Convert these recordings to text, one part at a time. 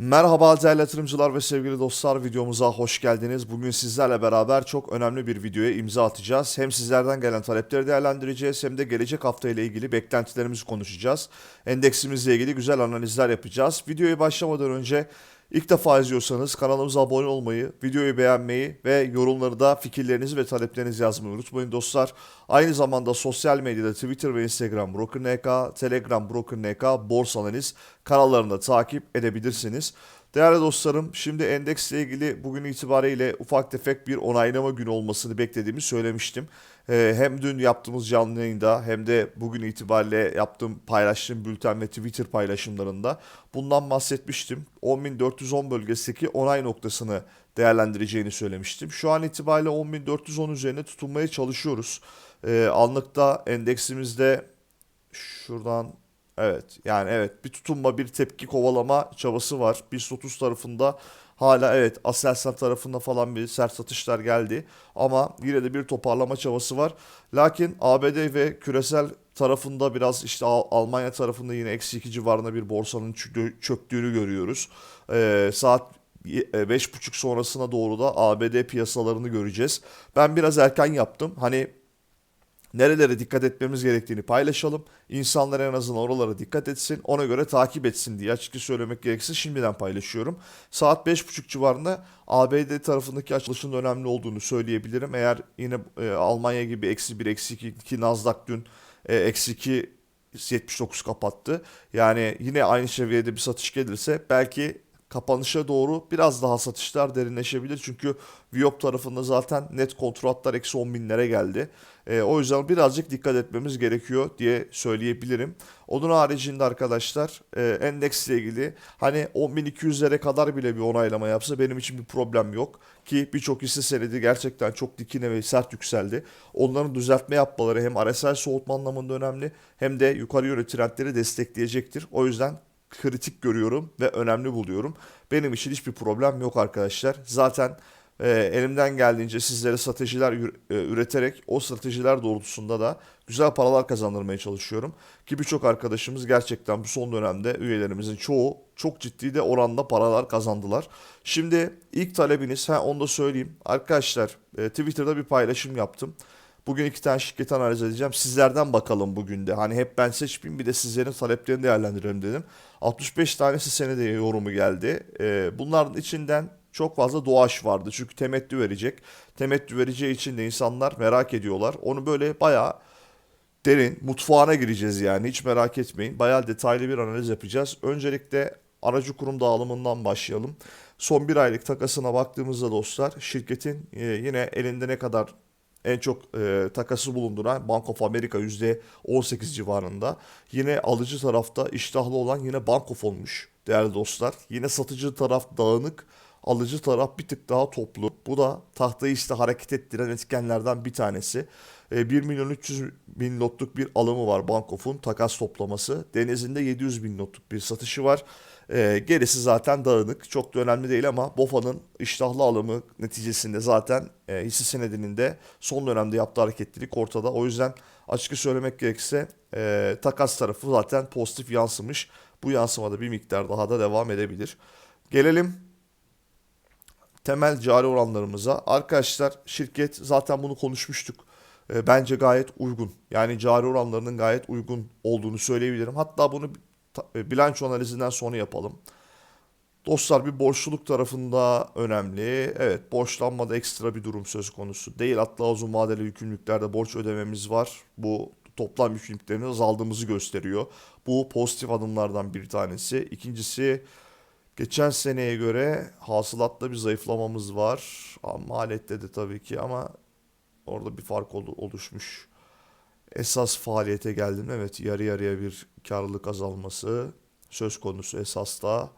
Merhaba değerli yatırımcılar ve sevgili dostlar videomuza hoş geldiniz. Bugün sizlerle beraber çok önemli bir videoya imza atacağız. Hem sizlerden gelen talepleri değerlendireceğiz hem de gelecek hafta ile ilgili beklentilerimizi konuşacağız. Endeksimizle ilgili güzel analizler yapacağız. Videoya başlamadan önce ilk defa izliyorsanız kanalımıza abone olmayı, videoyu beğenmeyi ve yorumları da fikirlerinizi ve taleplerinizi yazmayı unutmayın dostlar. Aynı zamanda sosyal medyada Twitter ve Instagram BrokerNK, Telegram BrokerNK, Borsa Analiz kanallarında takip edebilirsiniz. Değerli dostlarım, şimdi endeksle ilgili bugün itibariyle ufak tefek bir onaylama günü olmasını beklediğimi söylemiştim. Ee, hem dün yaptığımız canlı yayında hem de bugün itibariyle yaptığım paylaştığım bülten ve Twitter paylaşımlarında bundan bahsetmiştim. 10.410 bölgesindeki onay noktasını değerlendireceğini söylemiştim. Şu an itibariyle 10.410 üzerine tutunmaya çalışıyoruz. Ee, anlıkta endeksimizde şuradan Evet yani evet bir tutunma bir tepki kovalama çabası var. BIST 30 tarafında hala evet Aselsan tarafında falan bir sert satışlar geldi. Ama yine de bir toparlama çabası var. Lakin ABD ve küresel tarafında biraz işte Al- Almanya tarafında yine eksi 2 civarında bir borsanın çö- çöktüğünü görüyoruz. Ee, saat y- e, 5.30 sonrasına doğru da ABD piyasalarını göreceğiz. Ben biraz erken yaptım. Hani nerelere dikkat etmemiz gerektiğini paylaşalım. İnsanlar en azından oralara dikkat etsin. Ona göre takip etsin diye açıkça söylemek gerekirse şimdiden paylaşıyorum. Saat 5.30 civarında ABD tarafındaki açılışın önemli olduğunu söyleyebilirim. Eğer yine e, Almanya gibi eksi 1, eksi 2 ki Nasdaq dün e, eksi 2 79 kapattı. Yani yine aynı seviyede bir satış gelirse belki kapanışa doğru biraz daha satışlar derinleşebilir. Çünkü Viyop tarafında zaten net kontratlar eksi 10 binlere geldi. E, o yüzden birazcık dikkat etmemiz gerekiyor diye söyleyebilirim. Onun haricinde arkadaşlar e, endeksle ilgili hani 10.200'lere kadar bile bir onaylama yapsa benim için bir problem yok. Ki birçok hisse senedi gerçekten çok dikine ve sert yükseldi. Onların düzeltme yapmaları hem RSI soğutma anlamında önemli hem de yukarı yönlü trendleri destekleyecektir. O yüzden kritik görüyorum ve önemli buluyorum. Benim için hiçbir problem yok arkadaşlar. Zaten e, elimden geldiğince sizlere stratejiler e, üreterek o stratejiler doğrultusunda da güzel paralar kazandırmaya çalışıyorum. Ki birçok arkadaşımız gerçekten bu son dönemde üyelerimizin çoğu çok ciddi de oranda paralar kazandılar. Şimdi ilk talebiniz, ha onu da söyleyeyim. Arkadaşlar e, Twitter'da bir paylaşım yaptım. Bugün iki tane şirketi analiz edeceğim. Sizlerden bakalım bugün de. Hani hep ben seçmeyeyim bir de sizlerin taleplerini değerlendirelim dedim. 65 tanesi senede yorumu geldi. Ee, bunların içinden çok fazla doğaç vardı. Çünkü temettü verecek. Temettü vereceği için de insanlar merak ediyorlar. Onu böyle bayağı derin mutfağına gireceğiz yani hiç merak etmeyin. Bayağı detaylı bir analiz yapacağız. Öncelikle aracı kurum dağılımından başlayalım. Son bir aylık takasına baktığımızda dostlar şirketin e, yine elinde ne kadar en çok e, takası bulunduran Bank of America %18 civarında. Yine alıcı tarafta iştahlı olan yine Bank of olmuş değerli dostlar. Yine satıcı taraf dağınık, alıcı taraf bir tık daha toplu. Bu da tahtayı işte hareket ettiren etkenlerden bir tanesi. E, 1 milyon 300 bin lotluk bir alımı var Bank of'un takas toplaması. Deniz'inde 700 bin lotluk bir satışı var. E, gerisi zaten dağınık. Çok da önemli değil ama BOFA'nın iştahlı alımı neticesinde zaten e, hisse senedinin de son dönemde yaptığı hareketlilik ortada. O yüzden açıkça söylemek gerekirse e, takas tarafı zaten pozitif yansımış. Bu yansımada bir miktar daha da devam edebilir. Gelelim temel cari oranlarımıza. Arkadaşlar şirket zaten bunu konuşmuştuk. E, bence gayet uygun. Yani cari oranlarının gayet uygun olduğunu söyleyebilirim. Hatta bunu bilanço analizinden sonra yapalım. Dostlar bir borçluluk tarafında önemli. Evet borçlanmada ekstra bir durum söz konusu değil. Hatta uzun vadeli yükümlülüklerde borç ödememiz var. Bu toplam yükümlülüklerin azaldığımızı gösteriyor. Bu pozitif adımlardan bir tanesi. İkincisi geçen seneye göre hasılatta bir zayıflamamız var. Maliyette de tabii ki ama orada bir fark olu- oluşmuş. Esas faaliyete geldim. Evet yarı yarıya bir karlılık azalması söz konusu esasta.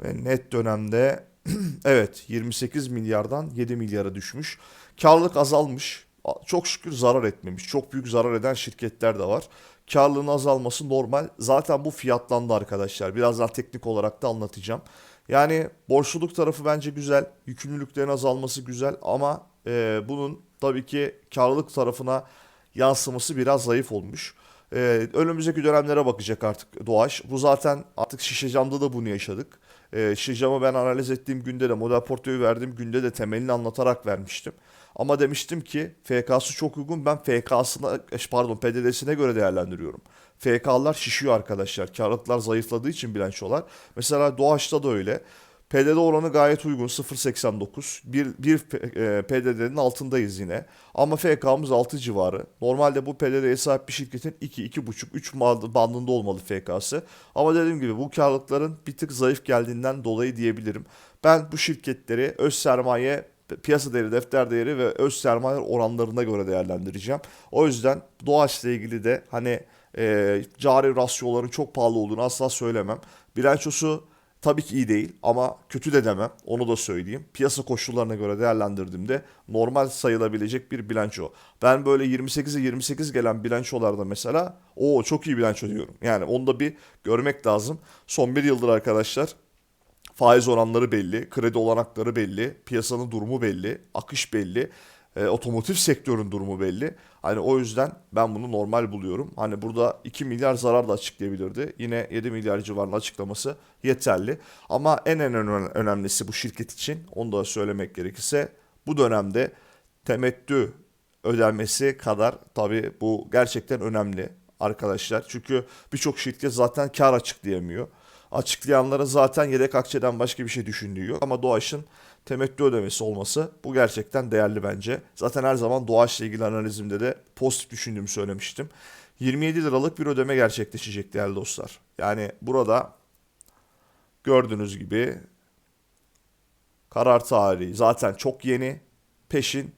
Ve net dönemde evet 28 milyardan 7 milyara düşmüş. Karlılık azalmış. Çok şükür zarar etmemiş. Çok büyük zarar eden şirketler de var. Karlılığın azalması normal. Zaten bu fiyatlandı arkadaşlar. Birazdan teknik olarak da anlatacağım. Yani borçluluk tarafı bence güzel. Yükümlülüklerin azalması güzel ama e, bunun tabii ki karlılık tarafına yansıması biraz zayıf olmuş. Ee, önümüzdeki dönemlere bakacak artık Doğaç. Bu zaten artık şişe camda da bunu yaşadık. E, Şijam'ı ben analiz ettiğim günde de model portföyü verdiğim günde de temelini anlatarak vermiştim. Ama demiştim ki FK'sı çok uygun ben FK'sına pardon PDD'sine göre değerlendiriyorum. FK'lar şişiyor arkadaşlar. Karlılıklar zayıfladığı için bilançolar. Mesela Doğaç'ta da öyle. PDD oranı gayet uygun 0.89. Bir, bir e, PDD'nin altındayız yine. Ama FK'mız 6 civarı. Normalde bu PDD'ye sahip bir şirketin 2, 2.5, 3 bandında olmalı FK'sı. Ama dediğim gibi bu karlılıkların bir tık zayıf geldiğinden dolayı diyebilirim. Ben bu şirketleri öz sermaye piyasa değeri, defter değeri ve öz sermaye oranlarına göre değerlendireceğim. O yüzden Doğaç'la ilgili de hani e, cari rasyoların çok pahalı olduğunu asla söylemem. Bilançosu tabii ki iyi değil ama kötü de demem. Onu da söyleyeyim. Piyasa koşullarına göre değerlendirdiğimde normal sayılabilecek bir bilanço. Ben böyle 28'e 28 gelen bilançolarda mesela o çok iyi bilanço diyorum. Yani onu da bir görmek lazım. Son bir yıldır arkadaşlar faiz oranları belli, kredi olanakları belli, piyasanın durumu belli, akış belli e, otomotiv sektörün durumu belli. Hani o yüzden ben bunu normal buluyorum. Hani burada 2 milyar zarar da açıklayabilirdi. Yine 7 milyar civarında açıklaması yeterli. Ama en en önemlisi bu şirket için onu da söylemek gerekirse bu dönemde temettü ödenmesi kadar tabii bu gerçekten önemli arkadaşlar. Çünkü birçok şirket zaten kar açıklayamıyor. Açıklayanların zaten yedek akçeden başka bir şey düşündüğü yok. Ama Doğaç'ın temettü ödemesi olması bu gerçekten değerli bence. Zaten her zaman Doğaç'la ilgili analizimde de pozitif düşündüğümü söylemiştim. 27 liralık bir ödeme gerçekleşecek değerli dostlar. Yani burada gördüğünüz gibi karar tarihi zaten çok yeni. Peşin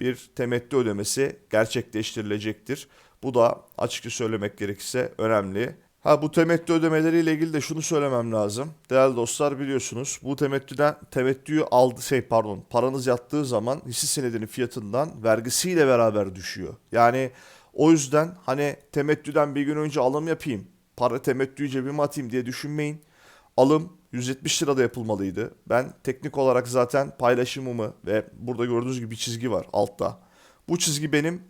bir temettü ödemesi gerçekleştirilecektir. Bu da açıkça söylemek gerekirse önemli. Ha bu temettü ödemeleriyle ilgili de şunu söylemem lazım. Değerli dostlar biliyorsunuz bu temettüden temettüyü aldı şey pardon paranız yattığı zaman hisse senedinin fiyatından vergisiyle beraber düşüyor. Yani o yüzden hani temettüden bir gün önce alım yapayım para temettüyü cebime atayım diye düşünmeyin. Alım 170 lirada yapılmalıydı. Ben teknik olarak zaten paylaşımımı ve burada gördüğünüz gibi bir çizgi var altta. Bu çizgi benim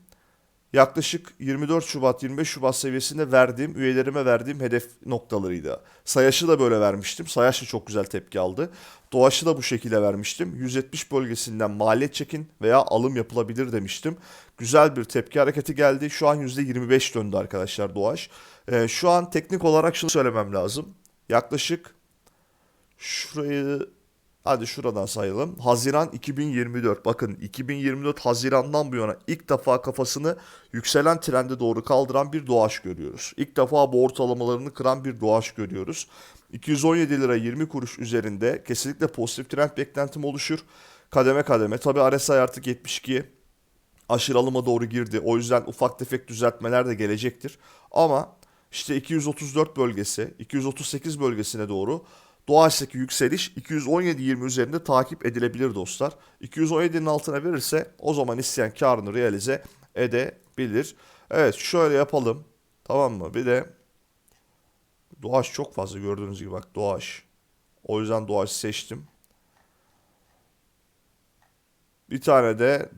yaklaşık 24 Şubat 25 Şubat seviyesinde verdiğim üyelerime verdiğim hedef noktalarıydı. Sayaş'ı da böyle vermiştim. Sayaş da çok güzel tepki aldı. Doğaç'ı da bu şekilde vermiştim. 170 bölgesinden maliyet çekin veya alım yapılabilir demiştim. Güzel bir tepki hareketi geldi. Şu an %25 döndü arkadaşlar Doğaç. Ee, şu an teknik olarak şunu söylemem lazım. Yaklaşık şurayı Hadi şuradan sayalım. Haziran 2024. Bakın 2024 Haziran'dan bu yana ilk defa kafasını yükselen trende doğru kaldıran bir doğaç görüyoruz. İlk defa bu ortalamalarını kıran bir doğaç görüyoruz. 217 lira 20 kuruş üzerinde kesinlikle pozitif trend beklentim oluşur. Kademe kademe. Tabi RSI artık 72 aşırı alıma doğru girdi. O yüzden ufak tefek düzeltmeler de gelecektir. Ama işte 234 bölgesi, 238 bölgesine doğru Doğaçtaki yükseliş 217.20 üzerinde takip edilebilir dostlar. 217'nin altına verirse o zaman isteyen karını realize edebilir. Evet şöyle yapalım. Tamam mı? Bir de Doğaç çok fazla gördüğünüz gibi bak Doğaç. O yüzden Doğaç seçtim. Bir tane de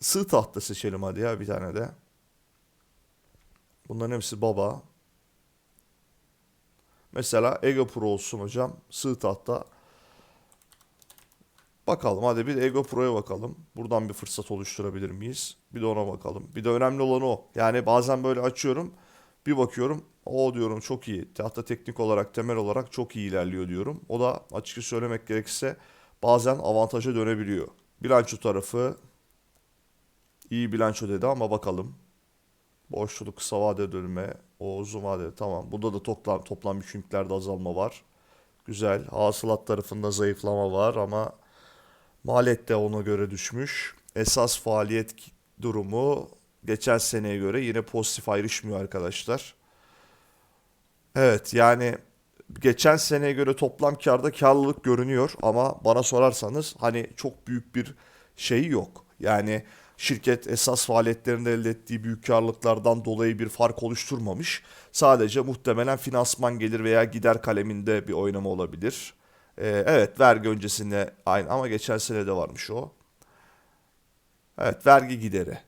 sığ tahta seçelim hadi ya bir tane de. Bunların hepsi baba. Mesela Ego Pro olsun hocam. Sığ tahta. Bakalım hadi bir Ego Pro'ya bakalım. Buradan bir fırsat oluşturabilir miyiz? Bir de ona bakalım. Bir de önemli olan o. Yani bazen böyle açıyorum. Bir bakıyorum. O diyorum çok iyi. Tahta teknik olarak, temel olarak çok iyi ilerliyor diyorum. O da açıkça söylemek gerekirse bazen avantaja dönebiliyor. Bilanço tarafı iyi bilanço dedi ama bakalım. Boşluk kısa vade dönme. O uzun vadeli tamam. Burada da toplam, toplam yükümlülüklerde azalma var. Güzel. Hasılat tarafında zayıflama var ama maliyet de ona göre düşmüş. Esas faaliyet durumu geçen seneye göre yine pozitif ayrışmıyor arkadaşlar. Evet yani geçen seneye göre toplam karda karlılık görünüyor ama bana sorarsanız hani çok büyük bir şey yok. Yani Şirket esas faaliyetlerinde elde ettiği büyük karlılıklardan dolayı bir fark oluşturmamış. Sadece muhtemelen finansman gelir veya gider kaleminde bir oynama olabilir. Ee, evet vergi öncesinde aynı ama geçen sene de varmış o. Evet vergi gideri.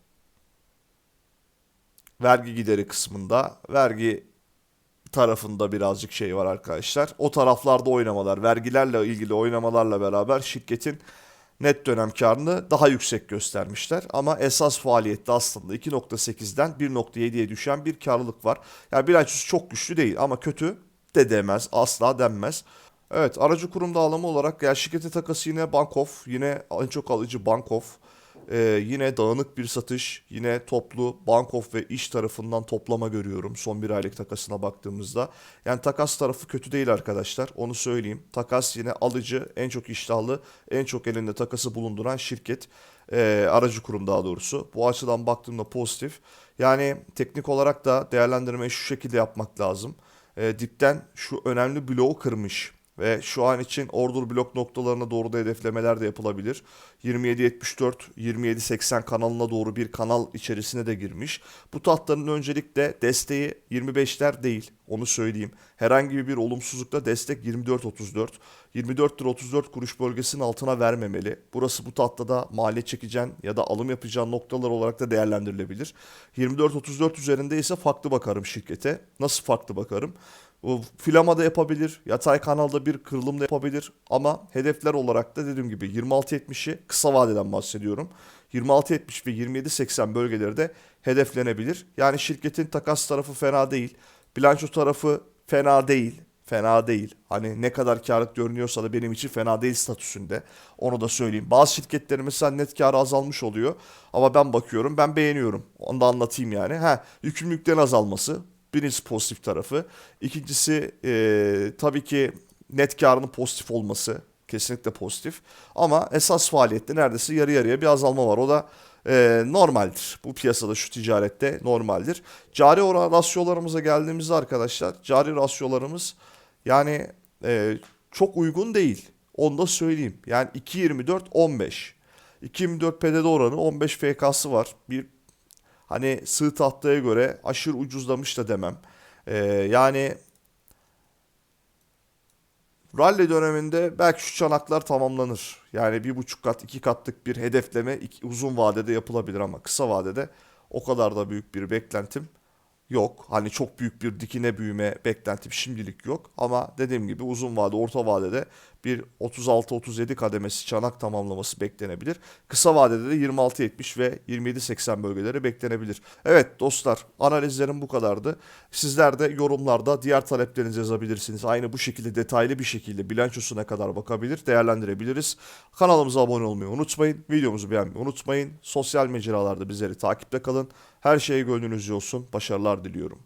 Vergi gideri kısmında vergi tarafında birazcık şey var arkadaşlar. O taraflarda oynamalar, vergilerle ilgili oynamalarla beraber şirketin net dönem karını daha yüksek göstermişler. Ama esas faaliyette aslında 2.8'den 1.7'ye düşen bir karlılık var. Yani bilançosu çok güçlü değil ama kötü de demez, asla denmez. Evet aracı kurum dağılımı olarak ya şirkete takası yine Bankof, yine en çok alıcı Bankof. Ee, yine dağınık bir satış, yine toplu Bankof ve iş tarafından toplama görüyorum son bir aylık takasına baktığımızda. Yani takas tarafı kötü değil arkadaşlar, onu söyleyeyim. Takas yine alıcı, en çok iştahlı, en çok elinde takası bulunduran şirket. Ee, aracı kurum daha doğrusu. Bu açıdan baktığımda pozitif. Yani teknik olarak da değerlendirmeyi şu şekilde yapmak lazım. Ee, dipten şu önemli bloğu kırmış. Ve şu an için order blok noktalarına doğru da hedeflemeler de yapılabilir. 27.74, 27.80 kanalına doğru bir kanal içerisine de girmiş. Bu tahtların öncelikle desteği 25'ler değil. Onu söyleyeyim. Herhangi bir olumsuzlukta destek 24.34. 24 lira 34 kuruş bölgesinin altına vermemeli. Burası bu tahtada maliyet çekeceğin ya da alım yapacağın noktalar olarak da değerlendirilebilir. 24.34 üzerinde ise farklı bakarım şirkete. Nasıl farklı bakarım? Bu Filamada yapabilir, yatay kanalda bir kırılım da yapabilir ama hedefler olarak da dediğim gibi 26.70'i kısa vadeden bahsediyorum. 26.70 ve 27.80 bölgeleri de hedeflenebilir. Yani şirketin takas tarafı fena değil. Bilanço tarafı fena değil. Fena değil. Hani ne kadar karlık görünüyorsa da benim için fena değil statüsünde. Onu da söyleyeyim. Bazı şirketlerin mesela net karı azalmış oluyor. Ama ben bakıyorum ben beğeniyorum. Onu da anlatayım yani. Ha, yükümlülüklerin azalması. Birincisi pozitif tarafı. İkincisi e, tabii ki net karının pozitif olması. Kesinlikle pozitif. Ama esas faaliyette neredeyse yarı yarıya bir azalma var. O da e, normaldir. Bu piyasada şu ticarette normaldir. Cari oran rasyolarımıza geldiğimizde arkadaşlar cari rasyolarımız yani e, çok uygun değil. Onu da söyleyeyim. Yani 2.24 15. 2.24 PDD oranı 15 FK'sı var. Bir hani sığ tahtaya göre aşırı ucuzlamış da demem. E, yani Rally döneminde belki şu çanaklar tamamlanır. Yani bir buçuk kat, iki katlık bir hedefleme iki- uzun vadede yapılabilir ama kısa vadede o kadar da büyük bir beklentim yok. Hani çok büyük bir dikine büyüme beklentim şimdilik yok. Ama dediğim gibi uzun vade, orta vadede bir 36-37 kademesi çanak tamamlaması beklenebilir. Kısa vadede de 26-70 ve 27-80 bölgeleri beklenebilir. Evet dostlar analizlerim bu kadardı. Sizler de yorumlarda diğer taleplerinizi yazabilirsiniz. Aynı bu şekilde detaylı bir şekilde bilançosuna kadar bakabilir, değerlendirebiliriz. Kanalımıza abone olmayı unutmayın. Videomuzu beğenmeyi unutmayın. Sosyal mecralarda bizleri takipte kalın. Her şey gönlünüzce olsun. Başarılar diliyorum.